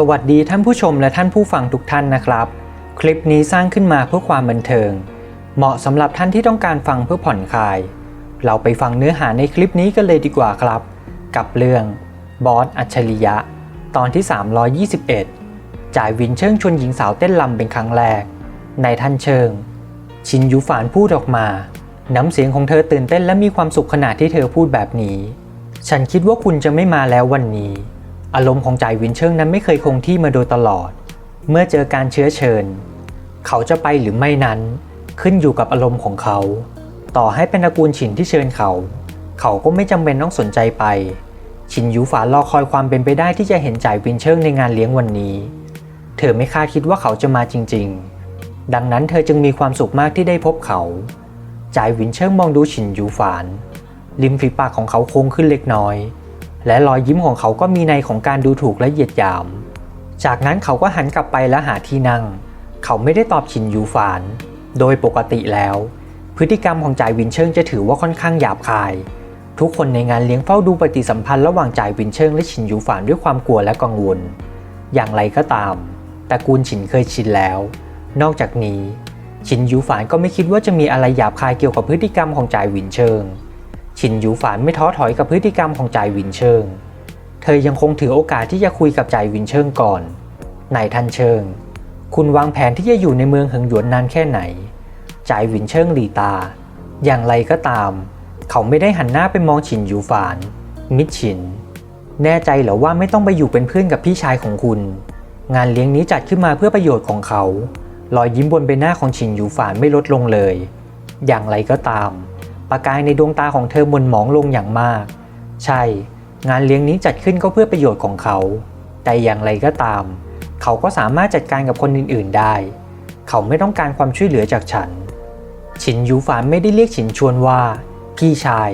สวัสดีท่านผู้ชมและท่านผู้ฟังทุกท่านนะครับ คลิปนี้สร้างขึ้นมาเพื่อความบันเทิง เหมาะสำหรับท่านที่ต้องการฟังเพื่อผ่อนคลาย เราไปฟังเนื้อหาในคลิปนี้กันเลยดีกว่าครับ กับเรื่องบอสอัจฉริยะ ตอนที่ 321 จ่ายวินเชิงชวนหญิงสาวเต้นลำเป็นครั้งแรก ในท่านเชิง ชินยูฝานพูดออกมา น้ำเสียงของเธอตื่นเต้นและมีความสุขขณะที่เธอพูดแบบนี้ ฉันคิดว่าคุณจะไม่มาแล้ววันนี้ อารมณ์ของจ่ายวินเชิงนั้นไม่เคยคงที่มาโดยตลอด เมื่อเจอการเชื้อเชิญ เขาจะไปหรือไม่นั้น ขึ้นอยู่กับอารมณ์ของเขา ต่อให้เป็นตระกูลฉินที่เชิญเขา เขาก็ไม่จำเป็นต้องสนใจไปชินยูฝานรอคอยความเป็นไปได้ที่จะเห็นจ่ายวินเชิงในงานเลี้ยงวันนี้ เธอไม่คาดคิดว่าเขาจะมาจริง ๆ ดังนั้นเธอจึงมีความสุขมากที่ได้พบเขาจ่ายวินเชิงมองดูฉินยูฝานริมฝีปากของเขาโค้งขึ้นเล็กน้อย และรอยยิ้มของเขาก็มีในของการดูถูกและเหยียดหยาม จากนั้นเขาก็หันกลับไปและหาที่นั่ง เขาไม่ได้ตอบฉินยูฝาน โดยปกติแล้ว พฤติกรรมของจ่ายวินเชิงจะถือว่าค่อนข้างหยาบคาย ทุกคนในงานเลี้ยงเฝ้าดูปฏิสัมพันธ์ระหว่างจ่ายวินเชิงและฉินยูฝานด้วยความกลัวและกังวล อย่างไรก็ตามตระกูลฉินเคยชินแล้ว นอกจากนี้ฉินยูฝานก็ไม่คิดว่าจะมีอะไรหยาบคายเกี่ยวกับพฤติกรรมของจ่ายวินเชิง ฉินยูฝานไม่ท้อถอยกับพฤติกรรมของจ่ายวินเชิง เธอยังคงถือโอกาสที่จะคุยกับจ่ายวินเชิงก่อนนายทันเชิง คุณวางแผนที่จะอยู่ในเมืองเหิงหยวนนานแค่ไหน จ่ายวินเชิงหลีตา อย่างไรก็ตาม เขาไม่ได้หันหน้าไปมองฉินยูฝาน มิดฉิน แน่ใจเหรอว่าไม่ต้องไปอยู่เป็นเพื่อนกับพี่ชายของคุณ งานเลี้ยงนี้จัดขึ้นมาเพื่อประโยชน์ของเขา รอยยิ้มบนใบหน้าของฉินยูฝานไม่ลดลงเลย อย่างไรก็ตาม ประกายในดวงตาของเธอหมนหมองลงอย่างมาก ใช่ งานเลี้ยงนี้จัดขึ้นก็เพื่อประโยชน์ของเขา แต่อย่างไรก็ตาม เขาก็สามารถจัดการกับคนอื่นๆได้ เขาไม่ต้องการความช่วยเหลือจากฉัน ฉินยูฝานไม่ได้เรียกฉินชวนว่า พี่ชาย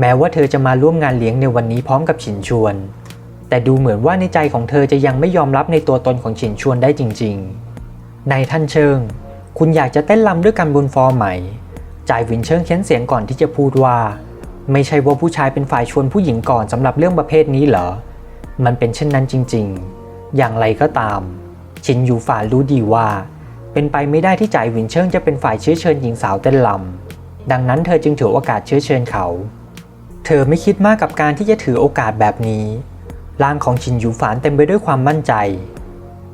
แม้ว่าเธอจะมาร่วมงานเลี้ยงในวันนี้พร้อมกับฉินชวน แต่ดูเหมือนว่าในใจของเธอจะยังไม่ยอมรับในตัวตนของฉินชวนได้จริง ๆ ในท่านเชิง คุณอยากจะเต้นรำด้วยกันบนฟอร์ไหม จ่ายวินเชิงเค้นเสียงก่อนที่จะพูดว่า ไม่ใช่ว่าผู้ชายเป็นฝ่ายชวนผู้หญิงก่อนสำหรับเรื่องประเภทนี้เหรอ มันเป็นเช่นนั้นจริงๆ อย่างไรก็ตาม ชินยูฝานรู้ดีว่า เป็นไปไม่ได้ที่จ่ายวินเชิงจะเป็นฝ่ายเชื้อเชิญหญิงสาวเต้นลำดังนั้นเธอจึงถือโอกาสเชื้อเชิญเขา เธอไม่คิดมากกับการที่จะถือโอกาสแบบนี้ร่างของชินยูฝานเต็มไปด้วยความมั่นใจ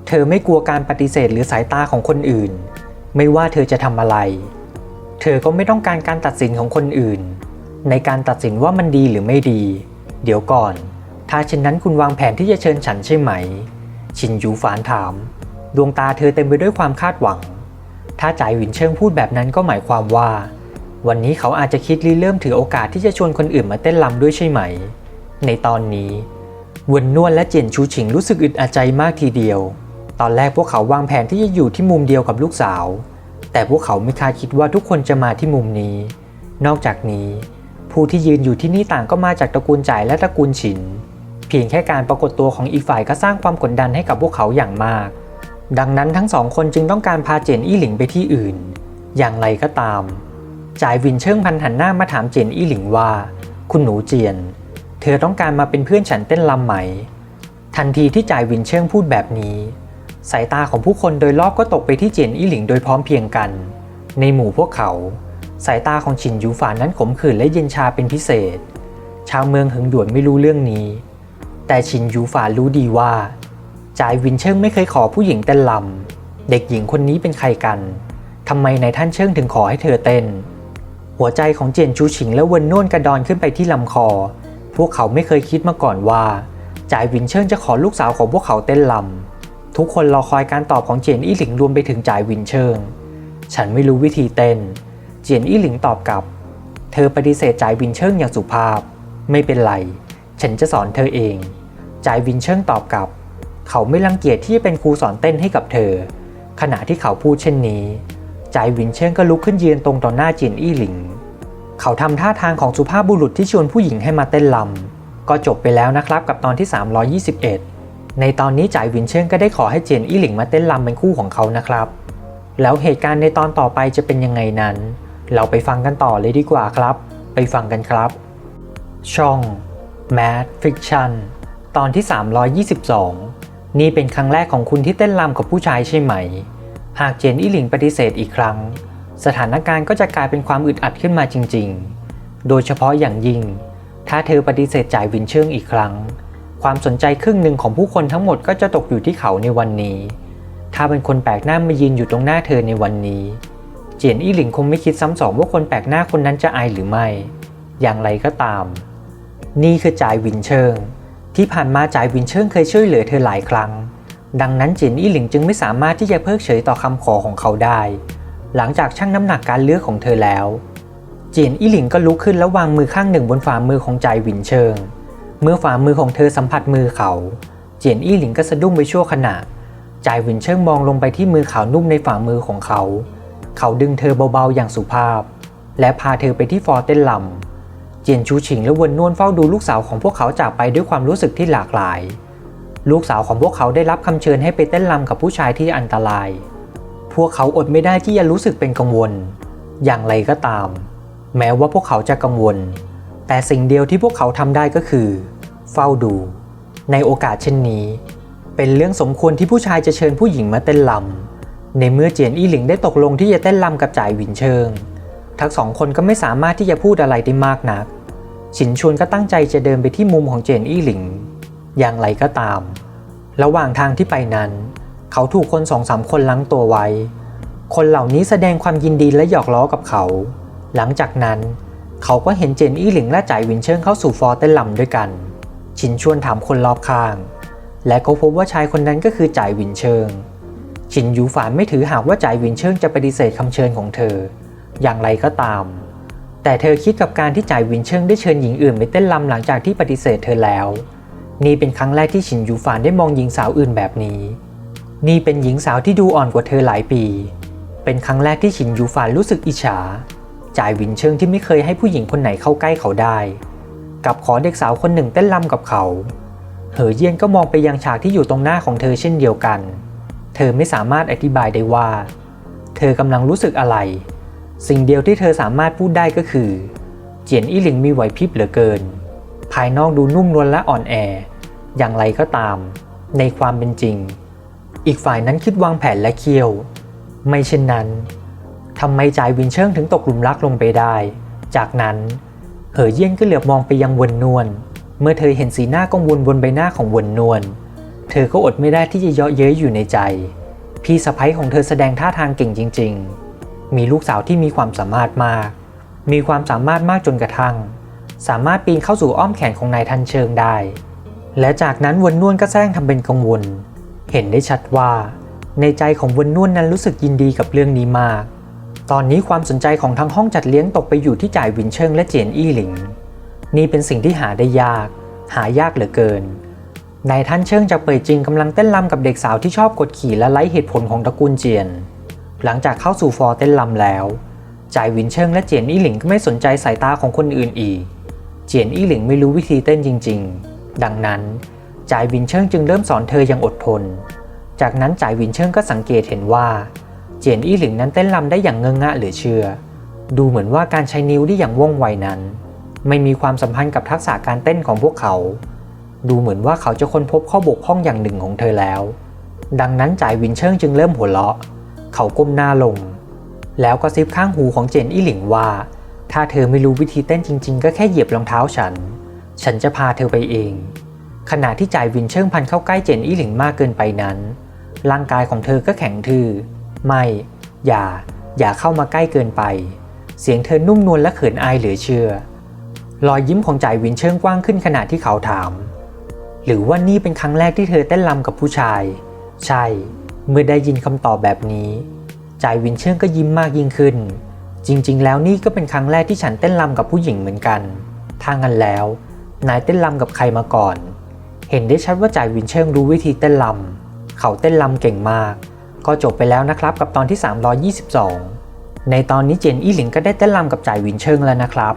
เธอไม่กลัวการปฏิเสธหรือสายตาของคนอื่น ไม่ว่าเธอจะทำอะไร เธอก็ไม่ต้องการการตัดสินของคนอื่น ในการตัดสินว่ามันดีหรือไม่ดี เดี๋ยวก่อน ถ้าเช่นนั้นคุณวางแผนที่จะเชิญฉันใช่ไหม ชินยูฝานถาม ดวงตาเธอเต็มไปด้วยความคาดหวัง ถ้าจ่ายหวินเชิงพูดแบบนั้นก็หมายความว่า วันนี้เขาอาจจะคิดริเริ่มถือโอกาสที่จะชวนคนอื่นมาเต้นรำด้วยใช่ไหม ในตอนนี้วนนวลและเจียนชูฉิงรู้สึกอึดอัดใจมากทีเดียว ตอนแรกพวกเขาวางแผนที่จะอยู่ที่มุมเดียวกับลูกสาว แต่พวกเขาไม่คาดคิดว่าทุกคนจะมาที่มุมนี้ นอกจากนี้ ผู้ที่ยืนอยู่ที่นี่ต่างก็มาจากตระกูลจ่ายและตระกูลฉิน เพียงแค่การปรากฏตัวของอีกฝ่ายก็สร้างความกดดันให้กับพวกเขาอย่างมาก ดังนั้นทั้งสองคนจึงต้องการพาเจนอี้หลิงไปที่อื่น อย่างไรก็ตาม จ่ายวินเชิงพันหันหน้ามาถามเจนอี้หลิงว่า คุณหนูเจียน เธอต้องการมาเป็นเพื่อนฉันเต้นลำไหม ทันทีที่จ่ายวินเชิงพูดแบบนี้ สายตาของผู้คนโดยรอบก็ตกไปที่เจียนอี้หลิงโดยพร้อมเพียงกัน ในหมู่พวกเขา สายตาของฉินยูฝานนั้นขมขื่นและเย็นชาเป็นพิเศษ ชาวเมืองหึงหยวนไม่รู้เรื่องนี้ แต่ฉินยูฝานรู้ดีว่าจ่ายวินเชิงไม่เคยขอผู้หญิงเต้นลำเด็กหญิงคนนี้เป็นใครกันทำไมนายท่านเชิงถึงขอให้เธอเต้น หัวใจของเจียนชูฉิงและเวินน่นกระดอนขึ้นไปที่ลำคอ พวกเขาไม่เคยคิดมาก่อนว่าจ่ายวินเชิงจะขอลูกสาวของพวกเขาเต้นลำ ทุกคนรอคอยการตอบของเจียนอี้หลิงรวมไปถึงจ่ายวินเชิง ฉันไม่รู้วิธีเต้น เจียนอี้หลิงตอบกลับ เธอปฏิเสธจ่ายวินเชิงอย่างสุภาพ ไม่เป็นไร ฉันจะสอนเธอเอง จ่ายวินเชิงตอบกลับ เขาไม่รังเกียจที่จะเป็นครูสอนเต้นให้กับเธอ ขณะที่เขาพูดเช่นนี้ จ่ายวินเชิงก็ลุกขึ้นยืนตรงต่อหน้าเจียนอี้หลิง เขาทำท่าทางของสุภาพบุรุษที่ชวนผู้หญิงให้มาเต้นลำก็จบไปแล้วนะครับกับตอนที่ 321 ในตอนนี้จ่ายวินเชิงก็ได้ขอให้เจียนอี้หลิงมาเต้นลำเป็นคู่ของเขานะครับ แล้วเหตุการณ์ในตอนต่อไปจะเป็นยังไงนั้น เราไปฟังกันต่อเลยดีกว่าครับ ไปฟังกันครับ ช่อง Mad Fiction ตอนที่ 322 นี่เป็นครั้งแรกของคุณที่เต้นรำกับผู้ชายใช่ไหม หากเจนอี้หลิงปฏิเสธอีกครั้ง สถานการณ์ก็จะกลายเป็นความอึดอัดขึ้นมาจริง ๆ โดยเฉพาะอย่างยิ่ง ถ้าเธอปฏิเสธจ่ายวินเชิงอีกครั้ง ความสนใจครึ่งหนึ่งของผู้คนทั้งหมดก็จะตกอยู่ที่เขาในวันนี้ ถ้าเป็นคนแปลกหน้ามายืนอยู่ตรงหน้าเธอในวันนี้ เจียนอี้หลิงคงไม่คิดซ้ำสองว่าคนแปลกหน้าคนนั้นจะอายหรือไม่ อย่างไรก็ตาม นี่คือจ่ายวินเชิง ที่ผ่านมาจ่ายวินเชิงเคยช่วยเหลือเธอหลายครั้ง ดังนั้นเจียนอี้หลิงจึงไม่สามารถที่จะเพิกเฉยต่อคำขอของเขาได้ หลังจากชั่งน้ำหนักการเลือกของเธอแล้ว เจียนอี้หลิงก็ลุกขึ้นแล้ววางมือข้างหนึ่งบนฝ่ามือของจ่ายวินเชิง เมื่อฝ่ามือของเธอสัมผัสมือเขา เจียนอี้หลิงก็สะดุ้งไปชั่วขณะจ่ายวินเชิงมองลงไปที่มือขาวนุ่มในฝ่ามือของเขา เขาดึงเธอเบาๆอย่างสุภาพ และพาเธอไปที่ฟอร์เต้นลำ เจียนชูฉิงและวนนวลเฝ้าดูลูกสาวของพวกเขาจากไปด้วยความรู้สึกที่หลากหลาย ลูกสาวของพวกเขาได้รับคำเชิญให้ไปเต้นรำกับผู้ชายที่อันตราย พวกเขาอดไม่ได้ที่จะรู้สึกเป็นกังวล อย่างไรก็ตาม แม้ว่าพวกเขาจะกังวล แต่สิ่งเดียวที่พวกเขาทำได้ก็คือ เฝ้าดู ในโอกาสเช่นนี้ เป็นเรื่องสมควรที่ผู้ชายจะเชิญผู้หญิงมาเต้นรำในเมื่อเจียนอี้หลิงได้ตกลงที่จะเต้นรำกับจ่ายหวินเชิง ทั้งสองคนก็ไม่สามารถที่จะพูดอะไรได้มากนักฉินชวนก็ตั้งใจจะเดินไปที่มุมของเจนอี้หลิง อย่างไรก็ตาม ระหว่างทางที่ไปนั้น เขาถูกคนสองสามคนลังตัวไว้ คนเหล่านี้แสดงความยินดีและหยอกล้อกับเขา หลังจากนั้น เขาก็เห็นเจนอี้หลิงและจ่ายวินเชิงเข้าสู่ฟอร์เต้นลำด้วยกันฉินชวนถามคนรอบข้าง และก็พบว่าชายคนนั้นก็คือจ่ายวินเชิงฉินยูฝานไม่ถือหากว่าจ่ายวินเชิงจะปฏิเสธคำเชิญของเธอ อย่างไรก็ตาม แต่เธอคิดกับการที่จ่ายวินเชิงได้เชิญหญิงอื่นไปเต้นรำหลังจากที่ปฏิเสธเธอแล้ว นี่เป็นครั้งแรกที่ฉินยูฝานได้มองหญิงสาวอื่นแบบนี้ นี่เป็นหญิงสาวที่ดูอ่อนกว่าเธอหลายปี เป็นครั้งแรกที่ฉินยูฝานรู้สึกอิจฉา จ่ายวินเชิงที่ไม่เคยให้ผู้หญิงคนไหนเข้าใกล้เขาได้กับขอเด็กสาวคนหนึ่งเต้นรำกับเขา เหอเยี่ยนก็มองไปยังฉากที่อยู่ตรงหน้าของเธอเช่นเดียวกัน เธอไม่สามารถอธิบายได้ว่า เธอกำลังรู้สึกอะไร สิ่งเดียวที่เธอสามารถพูดได้ก็คือ เจียนอี้หลิงมีไหวพริบเหลือเกิน ภายนอกดูนุ่มนวลและอ่อนแอ อย่างไรก็ตาม ในความเป็นจริง อีกฝ่ายนั้นคิดวางแผนและเคี่ยว ไม่เช่นนั้น ทำไมจ่ายวินเชิงถึงตกหลุมรักลงไปได้ จากนั้น เหอเยี่ยนก็เหลือบมองไปยังวนนวล เมื่อเธอเห็นสีหน้ากังวลบนใบหน้าของวนนวล เธอก็อดไม่ได้ที่จะเยาะเย้ยอยู่ในใจ พี่สะพ้ยของเธอแสดงท่าทางเก่งจริง ๆ มีลูกสาวที่มีความสามารถมาก มีความสามารถมากจนกระทั่ง สามารถปีนเข้าสู่อ้อมแขนของนายทันเชิงได้ และจากนั้นวนนวลก็แซงทำเป็นกังวล เห็นได้ชัดว่า ในใจของวนนวลนั้นรู้สึกยินดีกับเรื่องนี้มาก ตอนนี้ความสนใจของทั้งห้องจัดเลี้ยงตกไปอยู่ที่จ่ายวินเชิงและเจียนอี้หลิง นี่เป็นสิ่งที่หาได้ยาก หายากเหลือเกินนายท่านเชิงจากเป่ยจริงกำลังเต้นรำกับเด็กสาวที่ชอบกดขี่และไร้เหตุผลของตระกูลเจียน หลังจากเข้าสู่ฟอร์เต้นรำแล้ว จ่ายวินเชิงและเจียนอี้หลิงก็ไม่สนใจสายตาของคนอื่นอีก เจียนอี้หลิงไม่รู้วิธีเต้นจริง ๆ ดังนั้นจ่ายวินเชิงจึงเริ่มสอนเธออย่างอดทน จากนั้นจ่ายวินเชิงก็สังเกตเห็นว่า เจียนอี้หลิงนั้นเต้นรำได้อย่างเงงงะเหลือเชื่อ ดูเหมือนว่าการใช้นิ้วได้อย่างว่องไวนั้น ไม่มีความสัมพันธ์กับทักษะการเต้นของพวกเขา ดูเหมือนว่าเขาจะค้นพบข้อบกพร่องอย่างหนึ่งของเธอแล้ว ดังนั้นจ่ายวินเชิงจึงเริ่มหัวเราะ เขาก้มหน้าลง แล้วก็ซิบข้างหูของเจนอี้หลิงว่า ถ้าเธอไม่รู้วิธีเต้นจริง ๆ ก็แค่เหยียบรองเท้าฉัน ฉันจะพาเธอไปเอง ขณะที่จ่ายวินเชิงพันเข้าใกล้เจนอี้หลิงมากเกินไปนั้น ร่างกายของเธอก็แข็งทื่อ ไม่ อย่า อย่าเข้ามาใกล้เกินไป เสียงเธอนุ่มนวลและเขินอายเหลือเชื่อ รอยยิ้มของจ่ายวินเชิงกว้างขึ้นขณะที่เขาถาม หรือว่านี่เป็นครั้งแรกที่เธอเต้นรำกับผู้ชาย ใช่ เมื่อได้ยินคำตอบแบบนี้จ่ายวินเชิงก็ยิ้มมากยิ่งขึ้น จริง ๆ แล้วนี่ก็เป็นครั้งแรกที่ฉันเต้นรำกับผู้หญิงเหมือนกันถ้างั้นแล้ว นายเต้นรำกับใครมาก่อน เห็นได้ชัดว่าจ่ายวินเชิงรู้วิธีเต้นรำเขาเต้นรำเก่งมาก ก็จบไปแล้วนะครับกับตอนที่ 322 ในตอนนี้เจนอี้หลิงก็ได้เต้นรำกับจ่ายวินเชิงแล้วนะครับ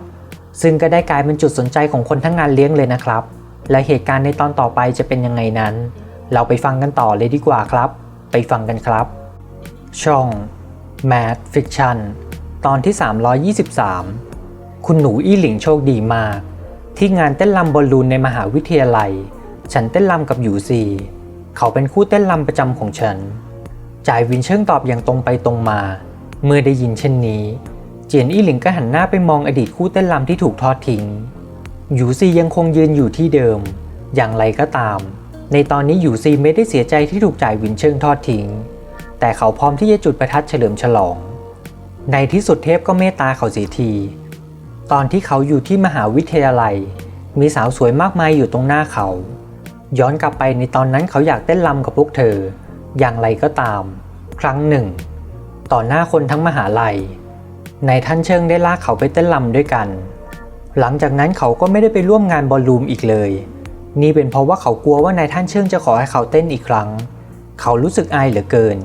ซึ่งก็ได้กลายเป็นจุดสนใจของคนทั้งงานเลี้ยงเลยนะครับ และเหตุการณ์ในตอนต่อไปจะเป็นยังไงนั้น เราไปฟังกันต่อเลยดีกว่าครับ ไปฟังกันครับ ช่อง Mad Fiction ตอนที่ 323 คุณหนูอี้หลิงโชคดีมาก ที่งานเต้นรำบอลลูนในมหาวิทยาลัย ฉันเต้นรำกับหยูซี เขาเป็นคู่เต้นรำประจำของฉัน จ่ายวินเชิงตอบอย่างตรงไปตรงมา เมื่อได้ยินเช่นนี้ เจียนอี้หลิงก็หันหน้าไปมองอดีตคู่เต้นรำที่ถูกทอดทิ้งหยูซียังคงยืนอยู่ที่เดิม อย่างไรก็ตาม ในตอนนี้หยูซีไม่ได้เสียใจที่ถูกจ่ายวินเชิงทอดทิ้ง แต่เขาพร้อมที่จะจุดประทัดเฉลิมฉลอง ในที่สุดเทพก็เมตตาเขาเสียที ตอนที่เขาอยู่ที่มหาวิทยาลัย มีสาวสวยมากมายอยู่ตรงหน้าเขา ย้อนกลับไปในตอนนั้นเขาอยากเต้นรำกับพวกเธอ อย่างไรก็ตาม ครั้งหนึ่ง ต่อหน้าคนทั้งมหาลัยนายท่านเชิงได้ลากเขาไปเต้นรำด้วยกัน หลังจากนั้นเขาก็ไม่ได้ไปร่วมงานบอลลูมอีกเลย นี่เป็นเพราะว่าเขากลัวว่านายท่านเชิงจะขอให้เขาเต้นอีกครั้ง เขารู้สึกอายเหลือเกิน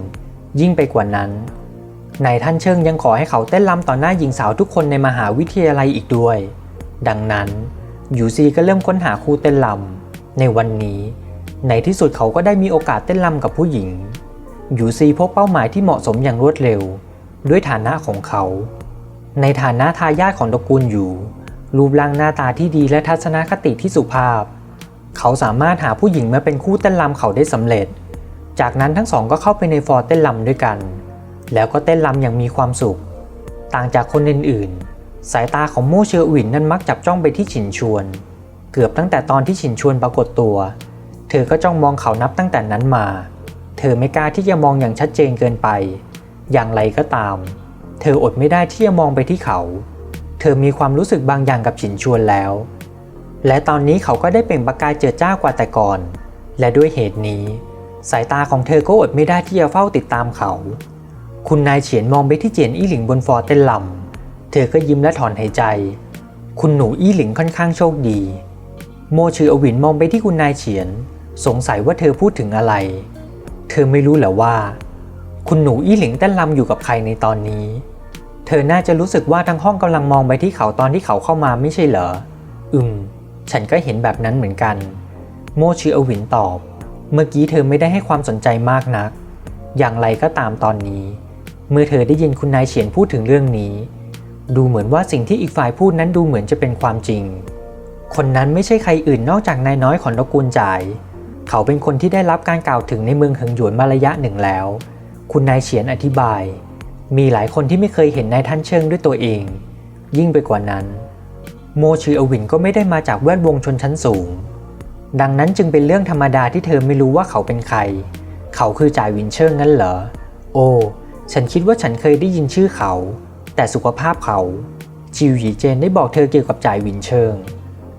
ยิ่งไปกว่านั้นนายท่านเชิงยังขอให้เขาเต้นรำต่อหน้าหญิงสาวทุกคนในมหาวิทยาลัยอีกด้วย ดังนั้นยูซีก็เริ่มค้นหาคู่เต้นรำในวันนี้ ในที่สุดเขาก็ได้มีโอกาสเต้นรำกับผู้หญิง ยูซีพบเป้าหมายที่เหมาะสมอย่างรวดเร็ว ด้วยฐานะของเขา ในฐานะทายาทของตระกูลอยู่ รูปร่างหน้าตาที่ดีและทัศนคติที่สุภาพ เขาสามารถหาผู้หญิงมาเป็นคู่เต้นรำเขาได้สำเร็จ จากนั้นทั้งสองก็เข้าไปในฟอร์เต้นรำด้วยกัน แล้วก็เต้นรำอย่างมีความสุข ต่างจากคนอื่นๆ สายตาของโมเชอหวินนั้นมักจับจ้องไปที่ฉินชวน เกือบตั้งแต่ตอนที่ฉินชวนปรากฏตัว เธอก็จ้องมองเขานับตั้งแต่นั้นมา เธอไม่กล้าที่จะมองอย่างชัดเจนเกินไป อย่างไรก็ตาม เธออดไม่ได้ที่จะมองไปที่เขา เธอมีความรู้สึกบางอย่างกับฉินชวนแล้ว และตอนนี้เขาก็ได้เปล่งประกายเจิดจ้ากว่าแต่ก่อน และด้วยเหตุนี้ สายตาของเธอก็อดไม่ได้ที่จะเฝ้าติดตามเขา คุณนายเฉียนมองไปที่เจียนอี้หลิงบนฟอร์เต้นลำเธอก็ยิ้มและถอนหายใจ คุณหนูอี้หลิงค่อนข้างโชคดี โมชืออวินมองไปที่คุณนายเฉียน สงสัยว่าเธอพูดถึงอะไร เธอไม่รู้เหรอว่า คุณหนูอี้หลิงเต้นลำอยู่กับใครในตอนนี้ เธอน่าจะรู้สึกว่าทั้งห้องกำลังมองไปที่เขาตอนที่เขาเข้ามาไม่ใช่เหรอ อืม ฉันก็เห็นแบบนั้นเหมือนกัน โมชืออวินตอบ เมื่อกี้เธอไม่ได้ให้ความสนใจมากนัก อย่างไรก็ตามตอนนี้ เมื่อเธอได้ยินคุณนายเฉียนพูดถึงเรื่องนี้ ดูเหมือนว่าสิ่งที่อีกฝ่ายพูดนั้นดูเหมือนจะเป็นความจริง คนนั้นไม่ใช่ใครอื่นนอกจากนายน้อยของตระกูลจ่าย เขาเป็นคนที่ได้รับการกล่าวถึงในเมืองเหิงหยวนมาระยะหนึ่งแล้ว คุณนายเฉียนอธิบาย มีหลายคนที่ไม่เคยเห็นนายท่านเชิงด้วยตัวเอง ยิ่งไปกว่านั้น โมชืออวินก็ไม่ได้มาจากแวดวงชนชั้นสูง ดังนั้นจึงเป็นเรื่องธรรมดาที่เธอไม่รู้ว่าเขาเป็นใคร เขาคือจ่ายวินเชิงงั้นเหรอ โอ้ ฉันคิดว่าฉันเคยได้ยินชื่อเขา แต่สุขภาพเขา จิวหยีเจนได้บอกเธอเกี่ยวกับจ่ายวินเชิง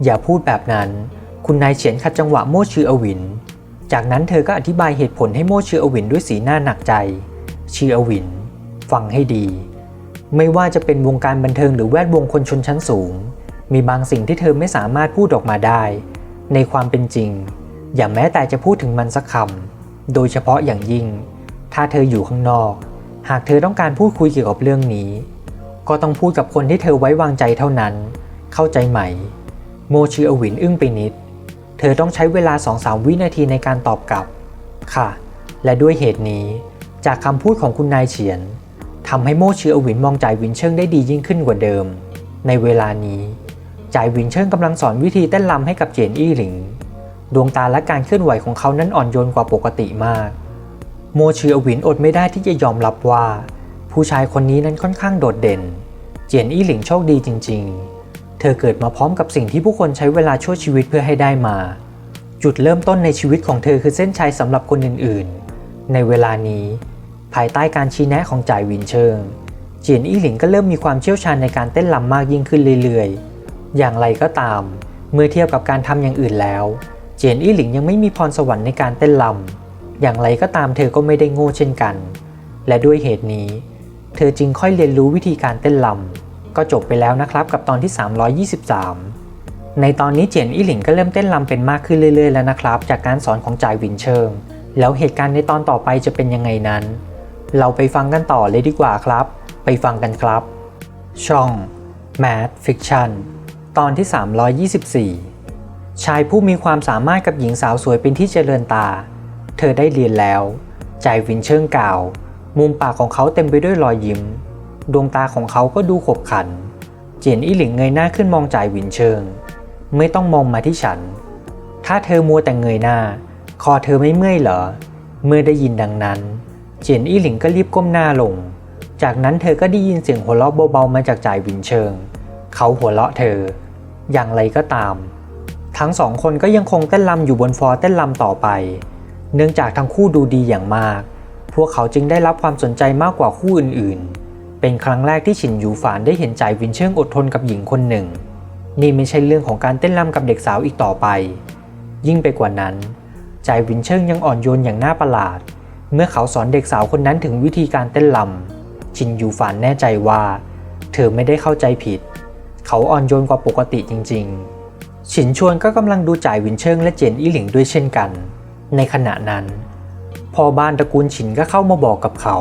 อย่าพูดแบบนั้น คุณนายเฉียนขัดจังหวะโมชื่ออวิน จากนั้นเธอก็อธิบายเหตุผลให้โมชื่ออวินด้วยสีหน้าหนักใจ ชื่ออวิน ฟังให้ดี ไม่ว่าจะเป็นวงการบันเทิงหรือแวดวงคนชนชั้นสูง มีบางสิ่งที่เธอไม่สามารถพูดออกมาได้ ในความเป็นจริง อย่าแม้แต่จะพูดถึงมันสักคำ โดยเฉพาะอย่างยิ่ง ถ้าเธออยู่ข้างนอก หากเธอต้องการพูดคุยเกี่ยวกับเรื่องนี้ ก็ต้องพูดกับคนที่เธอไว้วางใจเท่านั้น เข้าใจไหม โมชิอวินอึ้งไปนิด เธอต้องใช้เวลา 2-3 วินาทีในการตอบกลับ ค่ะ และด้วยเหตุนี้ จากคำพูดของคุณนายเฉียนทำให้โมชิอวินมองจ่ายวินเชิงได้ดียิ่งขึ้นกว่าเดิม ในเวลานี้จ่ายวินเชิงกำลังสอนวิธีเต้นรำให้กับเจียนอี้หลิง ดวงตาและการเคลื่อนไหวของเขานั้นอ่อนโยนกว่าปกติมาก โมชืออวินอดไม่ได้ที่จะยอมรับว่า ผู้ชายคนนี้นั้นค่อนข้างโดดเด่น เจียนอี้หลิงโชคดีจริง ๆ เธอเกิดมาพร้อมกับสิ่งที่ผู้คนใช้เวลาช่วยชีวิตเพื่อให้ได้มา จุดเริ่มต้นในชีวิตของเธอคือเส้นชัยสำหรับคนอื่นๆ ในเวลานี้ ภายใต้การชี้แนะของจ่ายวินเชิงเจียนอี้หลิงก็เริ่มมีความเชี่ยวชาญในการเต้นรำมากยิ่งขึ้นเรื่อยๆ อย่างไรก็ตาม เมื่อเทียบกับการทำอย่างอื่นแล้ว เจียนอี้หลิงยังไม่มีพรสวรรค์ในการเต้นรำอย่างไรก็ตามเธอก็ไม่ได้โง่เช่นกัน และด้วยเหตุนี้ เธอจึงค่อยเรียนรู้วิธีการเต้นรำ ก็จบไปแล้วนะครับกับตอนที่ 323 ในตอนนี้เจียนอี้หลิงก็เริ่มเต้นรำเป็นมากขึ้นเรื่อยๆแล้วนะครับ จากการสอนของจ่ายวินเชิง แล้วเหตุการณ์ในตอนต่อไปจะเป็นยังไงนั้น เราไปฟังกันต่อเลยดีกว่าครับ ไปฟังกันครับ ช่อง Mad Fiction ตอนที่ 324 ชายผู้มีความสามารถกับหญิงสาวสวยเป็นที่เจริญตา เธอได้เรียนแล้ว จ่ายวินเชิงกล่าว มุมปากของเขาเต็มไปด้วยรอยยิ้ม ดวงตาของเขาก็ดูขบขัน เจียนอี้หลิงเงยหน้าขึ้นมองจ่ายวินเชิง ไม่ต้องมองมาที่ฉัน ถ้าเธอมัวแต่เงยหน้า คอเธอไม่เมื่อยเหรอ เมื่อได้ยินดังนั้น เจียนอี้หลิงก็รีบก้มหน้าลง จากนั้นเธอก็ได้ยินเสียงหัวเราะเบาๆมาจากจ่ายหวินเชิง เขาหัวเราะเธอ อย่างไรก็ตาม ทั้งสองคนก็ยังคงเต้นรำอยู่บนฟลอร์เต้นรำต่อไป เนื่องจากทั้งคู่ดูดีอย่างมาก พวกเขาจึงได้รับความสนใจมากกว่าคู่อื่นๆ เป็นครั้งแรกที่ฉินหยูฝานได้เห็นจ่ายวินเชิงอดทนกับหญิงคนหนึ่ง นี่ไม่ใช่เรื่องของการเต้นรำกับเด็กสาวอีกต่อไป ยิ่งไปกว่านั้นจ่ายวินเชิงยังอ่อนโยนอย่างน่าประหลาด เมื่อเขาสอนเด็กสาวคนนั้นถึงวิธีการเต้นรำชินยูฝานแน่ใจว่า เธอไม่ได้เข้าใจผิด เขาอ่อนโยนกว่าปกติจริง ๆ ฉินชวนก็กำลังดูจ่ายวินเชิงและเจนอี้หลิงด้วยเช่นกัน ในขณะนั้น พอบ้านตระกูลฉินก็เข้ามาบอกกับเขา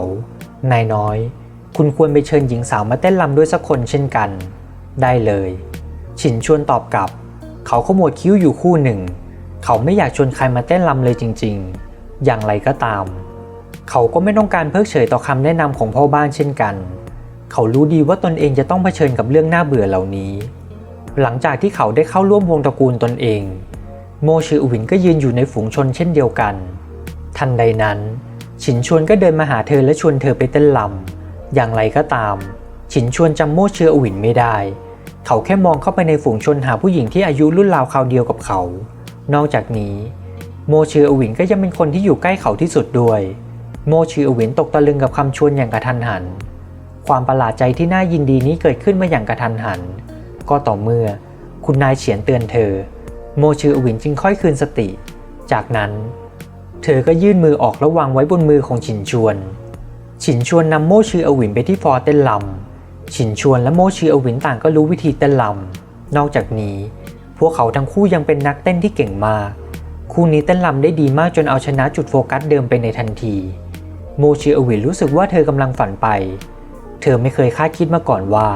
นายน้อย คุณควรไปเชิญหญิงสาวมาเต้นรำด้วยสักคนเช่นกัน ได้เลย ฉินชวนตอบกลับ เขาขมวดคิ้วอยู่คู่หนึ่ง เขาไม่อยากชวนใครมาเต้นรำเลยจริง ๆ อย่างไรก็ตาม เขาก็ไม่ต้องการเพิกเฉยต่อคำแนะนำของพ่อบ้านเช่นกัน เขารู้ดีว่าตนเองจะต้องเผชิญกับเรื่องน่าเบื่อเหล่านี้ หลังจากที่เขาได้เข้าร่วมวงตระกูลตนเอง โมชืออวินก็ยืนอยู่ในฝูงชนเช่นเดียวกัน ทันใดนั้น ฉินชวนก็เดินมาหาเธอและชวนเธอไปเต้นลำ อย่างไรก็ตาม ฉินชวนจำโมเชืออวินไม่ได้ เขาแค่มองเข้าไปในฝูงชนหาผู้หญิงที่อายุรุ่นราวคราวเดียวกับเขา นอกจากนี้ โมชืออวินก็ยังเป็นคนที่อยู่ใกล้เขาที่สุดด้วย โมชืออวินตกตะลึงกับคำชวนอย่างกระทันหัน ความประหลาดใจที่น่ายินดีนี้เกิดขึ้นมาอย่างกระทันหัน ก็ต่อเมื่อ คุณนายเฉียนเตือนเธอ โมชืออวินจึงค่อยคืนสติ จากนั้น เธอก็ยื่นมือออกแล้ววางไว้บนมือของฉินชวน ฉินชวนนำโมชืออวินไปที่ฟอร์เต้นลำฉินชวนและโมชืออวินต่างก็รู้วิธีเต้นลำนอกจากนี้ พวกเขาทั้งคู่ยังเป็นนักเต้นที่เก่งมาก คู่นี้เต้นลำได้ดีมากจนเอาชนะจุดโฟกัสเดิมไปในทันที โมชืออวินรู้สึกว่าเธอกำลังฝันไป เธอไม่เคยคาดคิดมาก่อนว่า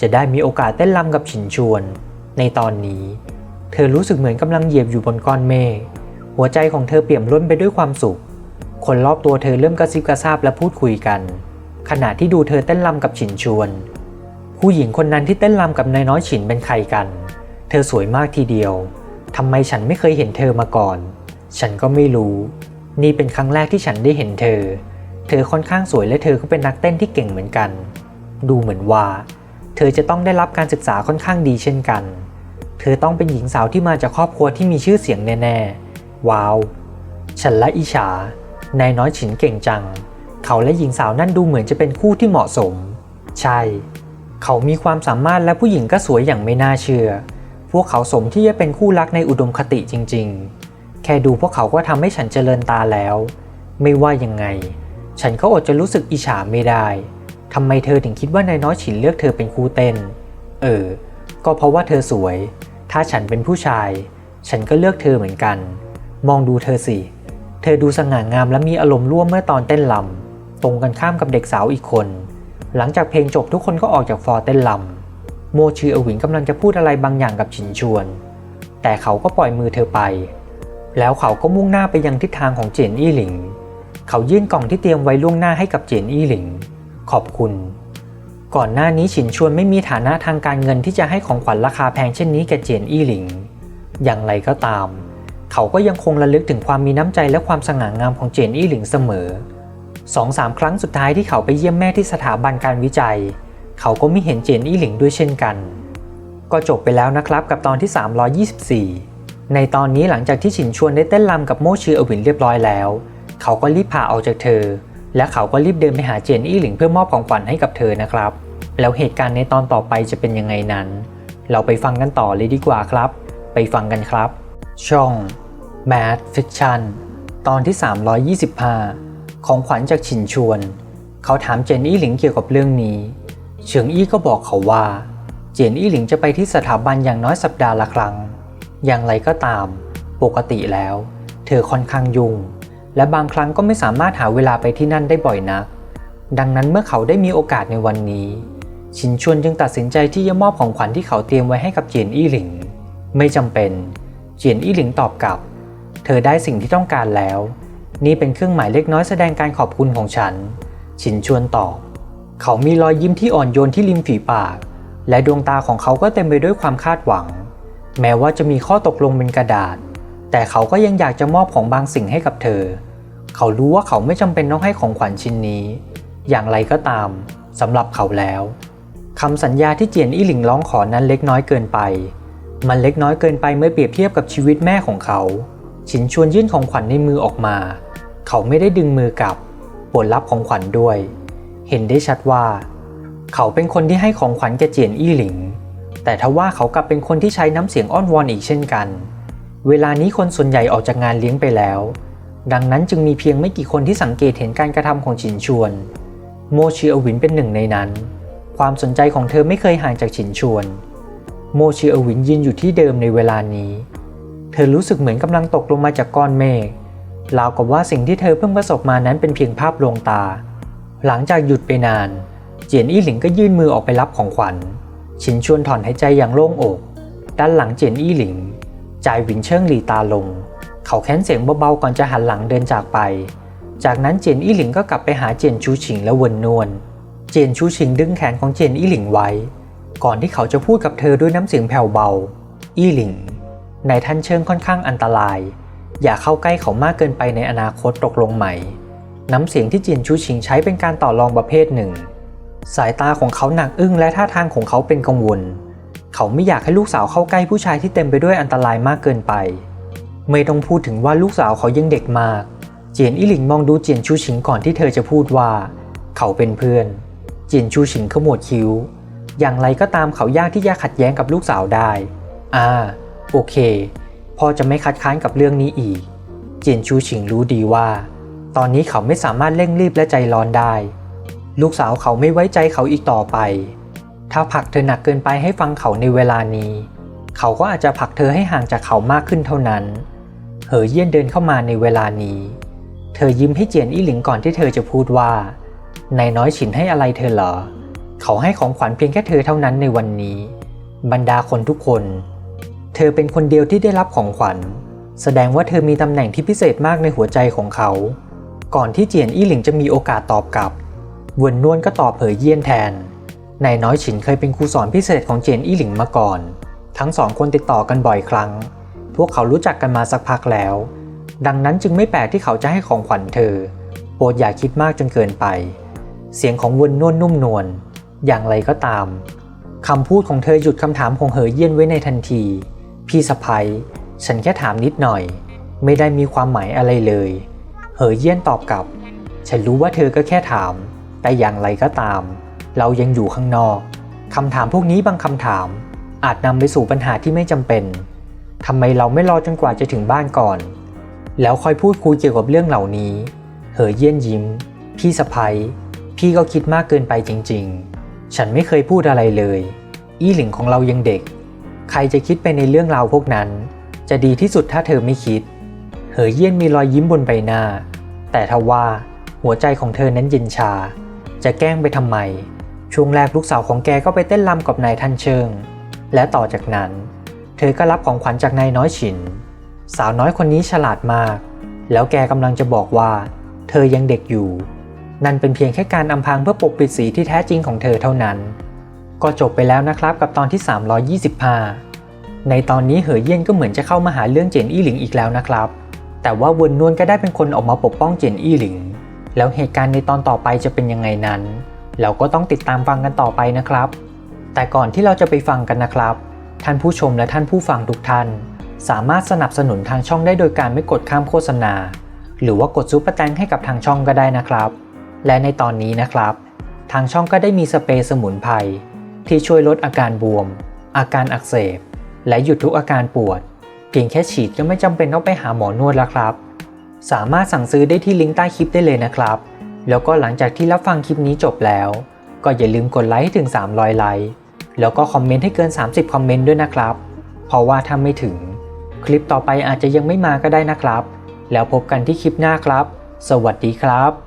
จะได้มีโอกาสเต้นรำกับฉินชวน ในตอนนี้ เธอรู้สึกเหมือนกำลังเหยียบอยู่บนก้อนเมฆหัวใจของเธอเปี่ยมล้นไปด้วยความสุข คนรอบตัวเธอเริ่มกระซิบกระซาบและพูดคุยกัน ขณะที่ดูเธอเต้นรำกับฉินชวน ผู้หญิงคนนั้นที่เต้นรำกับนายน้อยฉินเป็นใครกัน เธอสวยมากทีเดียวทำไมฉันไม่เคยเห็นเธอมาก่อน ฉันก็ไม่รู้ นี่เป็นครั้งแรกที่ฉันได้เห็นเธอ เธอค่อนข้างสวยและเธอก็เป็นนักเต้นที่เก่งเหมือนกัน ดูเหมือนว่า เธอจะต้องได้รับการศึกษาค่อนข้างดีเช่นกัน เธอต้องเป็นหญิงสาวที่มาจากครอบครัวที่มีชื่อเสียงแน่ๆ ว้าว ฉันและอิชา นายน้อยฉินเก่งจัง เขาและหญิงสาวนั่นดูเหมือนจะเป็นคู่ที่เหมาะสม ใช่ เขามีความสามารถและผู้หญิงก็สวยอย่างไม่น่าเชื่อ พวกเขาสมที่จะเป็นคู่รักในอุดมคติจริง ๆ แค่ดูพวกเขาก็ทำให้ฉันเจริญตาแล้ว ไม่ว่ายังไง ฉันก็อดจะรู้สึกอิจฉาไม่ได้ทำไมเธอถึงคิดว่านายน้อยฉินเลือกเธอเป็นคู่เต้น เออ ก็เพราะว่าเธอสวย ถ้าฉันเป็นผู้ชาย ฉันก็เลือกเธอเหมือนกัน มองดูเธอสิ ธอดูสง่างามและมีอารมณ์ร่วมเมื่อตอนเต้นลำ ตรงกันข้ามกับเด็กสาวอีกคน หลังจากเพลงจบทุกคนก็ออกจากฟอร์เต้นลำ โมชืออวินกำลังจะพูดอะไรบางอย่างกับฉินชวน แต่เขาก็ปล่อยมือเธอไป แล้วเขาก็มุ่งหน้าไปยังทิศทางของเจยนอี้หลิง เขายื่นกล่องที่เตรียมไว้ล่วงหน้าให้กับเจยนอี้หลิง ขอบคุณ ก่อนหน้านี้ฉินชวนไม่มีฐานะทางการเงินที่จะให้ของขวัญราคาแพงเช่นนี้แก่เจยนอี้หลิง อย่างไรก็ตามเเขาก็ยังคงระลึกถึงความมีน้ำใจและความสง่างามของเจนอี้หลิงเสมอสองสามครั้งสุดท้ายที่เขาไปเยี่ยมแม่ที่สถาบันการวิจัย เขาก็ไม่เห็นเจนอี้หลิงด้วยเช่นกัน ก็จบไปแล้วนะครับกับตอนที่ 324 ในตอนนี้หลังจากที่ฉินชวนได้เต้นรำกับโมชืออวินเรียบร้อยแล้ว เขาก็รีบพาออกจากเธอ และเขาก็รีบเดินไปหาเจนอี้หลิงเพื่อมอบของขวัญให้กับเธอนะครับ แล้วเหตุการณ์ในตอนต่อไปจะเป็นยังไงนั้น เราไปฟังกันต่อเลยดีกว่าครับ ไปฟังกันครับ ช่อง Mad Fiction ตอนที่ 325 ของขวัญจากฉินชวน เขาถามเจนอี้หลิงเกี่ยวกับเรื่องนี้เฉิงอี้ก็บอกเขาว่า เจนอี้หลิงจะไปที่สถาบันอย่างน้อยสัปดาห์ละครั้ง อย่างไรก็ตาม ปกติแล้ว เธอค่อนข้างยุ่ง และบางครั้งก็ไม่สามารถหาเวลาไปที่นั่นได้บ่อยนัก ดังนั้นเมื่อเขาได้มีโอกาสในวันนี้ชินชวนจึงตัดสินใจที่จะมอบของขวัญที่เขาเตรียมไว้ให้กับเจียนอี้หลิง ไม่จำเป็น เจียนอี้หลิงตอบกลับ เธอได้สิ่งที่ต้องการแล้ว นี่เป็นเครื่องหมายเล็กน้อยแสดงการขอบคุณของฉันชินชวนตอบ เขามีรอยยิ้มที่อ่อนโยนที่ริมฝีปาก และดวงตาของเขาก็เต็มไปด้วยความคาดหวัง แม้ว่าจะมีข้อตกลงเป็นกระดาษ แต่เขาก็ยังอยากจะมอบของบางสิ่งให้กับเธอ เขารู้ว่าเขาไม่จำเป็นต้องให้ของขวัญชิ้นนี้ อย่างไรก็ตามสำหรับเขาแล้วคำสัญญาที่เจียนอี้หลิงร้องขอนั้นเล็กน้อยเกินไป มันเล็กน้อยเกินไปเมื่อเปรียบเทียบกับชีวิตแม่ของเขาฉินชวนยื่นของขวัญในมือออกมา เขาไม่ได้ดึงมือกลับปวดรับของขวัญด้วย เห็นได้ชัดว่า เขาเป็นคนที่ให้ของขวัญแก่เจียนอี้หลิง แต่ทว่าเขากลับเป็นคนที่ใช้น้ำเสียงอ้อนวอนอีกเช่นกัน เวลานี้คนส่วนใหญ่ออกจากงานเลี้ยงไปแล้ว ดังนั้นจึงมีเพียงไม่กี่คนที่สังเกตเห็นการกระทำของฉินชวน โมชิอวินเป็นหนึ่งในนั้น ความสนใจของเธอไม่เคยห่างจากฉินชวน โมชิอวินยืนอยู่ที่เดิมในเวลานี้ เธอรู้สึกเหมือนกำลังตกลงมาจากก้อนเมฆราวกับว่าสิ่งที่เธอเพิ่งประสบมานั้นเป็นเพียงภาพลวงตา หลังจากหยุดไปนาน เจียนอี้หลิงก็ยื่นมือออกไปรับของขวัญฉินชวนถอนหายใจอย่างโล่งอก ด้านหลังเจียนอี้หลิงจ่ายหวินเชิงหลีตาลง เขาแค้นเสียงเบาๆก่อนจะหันหลังเดินจากไป จากนั้นเจียนอี้หลิงก็กลับไปหาเจียนชูชิงและวนนวล เจียนชูชิงดึงแขนของเจียนอี้หลิงไว้ ก่อนที่เขาจะพูดกับเธอด้วยน้ำเสียงแผ่วเบา อี้หลิงนายท่านเชิงค่อนข้างอันตราย อย่าเข้าใกล้เขามากเกินไปในอนาคตตกลงไหมน้ำเสียงที่เจียนชูชิงใช้เป็นการต่อรองประเภทหนึ่ง สายตาของเขาหนักอึ้งและท่าทางของเขาเป็นกังวล เขาไม่อยากให้ลูกสาวเข้าใกล้ผู้ชายที่เต็มไปด้วยอันตรายมากเกินไป ไม่ต้องพูดถึงว่าลูกสาวเขายังเด็กมาก เจียนอี้หลิงมองดูเจียนชูชิงก่อนที่เธอจะพูดว่า เขาเป็นเพื่อน เจียนชูชิงขมวดคิ้ว อย่างไรก็ตามเขายากที่จะขัดแย้งกับลูกสาวได้ อ่า โอเค พ่อจะไม่คัดค้านกับเรื่องนี้อีก เจียนชูชิงรู้ดีว่า ตอนนี้เขาไม่สามารถเร่งรีบและใจร้อนได้ ลูกสาวเขาไม่ไว้ใจเขาอีกต่อไป ถ้าผลักเธอหนักเกินไปให้ฟังเขาในเวลานี้ เขาก็อาจจะผลักเธอให้ห่างจากเขามากขึ้นเท่านั้น เหอเยี่ยนเดินเข้ามาในเวลานี้ เธอยิ้มให้เจียนอี้หลิงก่อนที่เธอจะพูดว่านายน้อยฉินให้อะไรเธอเหรอ เขาให้ของขวัญเพียงแค่เธอเท่านั้นในวันนี้ บรรดาคนทุกคน เธอเป็นคนเดียวที่ได้รับของขวัญ แสดงว่าเธอมีตำแหน่งที่พิเศษมากในหัวใจของเขา ก่อนที่เจียนอี้หลิงจะมีโอกาสตอบกลับวนนวลก็ตอบเผยเยี่ยนแทนนายน้อยฉินเคยเป็นครูสอนพิเศษของเจียนอี้หลิงมาก่อน ทั้งสองคนติดต่อกันบ่อยครั้ง พวกเขารู้จักกันมาสักพักแล้ว ดังนั้นจึงไม่แปลกที่เขาจะให้ของขวัญเธอ โปรดอย่าคิดมากจนเกินไป เสียงของวนนวลนุ่มนวล อย่างไรก็ตามคำพูดของเธอหยุดคำถามของเหอเยี่ยนไว้ในทันที พี่สะพ้ยฉันแค่ถามนิดหน่อย ไม่ได้มีความหมายอะไรเลย เหอเยี่ยนตอบกลับ ฉันรู้ว่าเธอก็แค่ถาม แต่อย่างไรก็ตาม เรายังอยู่ข้างนอกคำถามพวกนี้บางคำถาม อาจนำไปสู่ปัญหาที่ไม่จำเป็นทำไมเราไม่รอจนกว่าจะถึงบ้านก่อน แล้วค่อยพูดคุยเกี่ยวกับเรื่องเหล่านี้ เหอเยี่ยนยิ้ม พี่สะพ้ยพี่ก็คิดมากเกินไปจริง ๆ ฉันไม่เคยพูดอะไรเลย อี้หลิงของเรายังเด็ก ใครจะคิดไปในเรื่องราวพวกนั้น จะดีที่สุดถ้าเธอไม่คิด เหอเยี่ยนมีรอยยิ้มบนใบหน้า แต่ทว่าหัวใจของเธอนั้นเย็นชา จะแกล้งไปทำไม ช่วงแรกลูกสาวของแกก็ไปเต้นรำกับนายท่านเชิง และต่อจากนั้น เธอก็รับของขวัญจากนายน้อยฉิน สาวน้อยคนนี้ฉลาดมาก แล้วแกกำลังจะบอกว่า เธอยังเด็กอยู่ นั่นเป็นเพียงแค่การอำพรางเพื่อปกปิดสีที่แท้จริงของเธอเท่านั้น ก็จบไปแล้วนะครับกับตอนที่ 325 ในตอนนี้เหอเยี่ยนก็เหมือนจะเข้ามาหาเรื่องเจนอี้หลิงอีกแล้วนะครับ แต่ว่าเวนนวลก็ได้เป็นคนออกมาปกป้องเจนอี้หลิง แล้วเหตุการณ์ในตอนต่อไปจะเป็นยังไงนั้น เราก็ต้องติดตามฟังกันต่อไปนะครับ แต่ก่อนที่เราจะไปฟังกันนะครับ ท่านผู้ชมและท่านผู้ฟังทุกท่าน สามารถสนับสนุนทางช่องได้โดยการไม่กดข้ามโฆษณา หรือว่ากดซุปเปอร์แตงให้กับทางช่องก็ได้นะครับ และในตอนนี้นะครับ ทางช่องก็ได้มีสเปรย์สมุนไพรที่ช่วยลดอาการบวม อาการอักเสบ และหยุดทุกอาการปวด เพียงแค่ฉีดก็ไม่จำเป็นต้องไปหาหมอนวดแล้วครับ สามารถสั่งซื้อได้ที่ลิงก์ใต้คลิปได้เลยนะครับ แล้วก็หลังจากที่รับฟังคลิปนี้จบแล้ว ก็อย่าลืมกดไลค์ให้ถึง 300 ไลค์แล้วก็คอมเมนต์ให้เกิน 30 คอมเมนต์ด้วยนะครับ เพราะว่าถ้าไม่ถึง คลิปต่อไปอาจจะยังไม่มาก็ได้นะครับ แล้วพบกันที่คลิปหน้าครับ สวัสดีครับ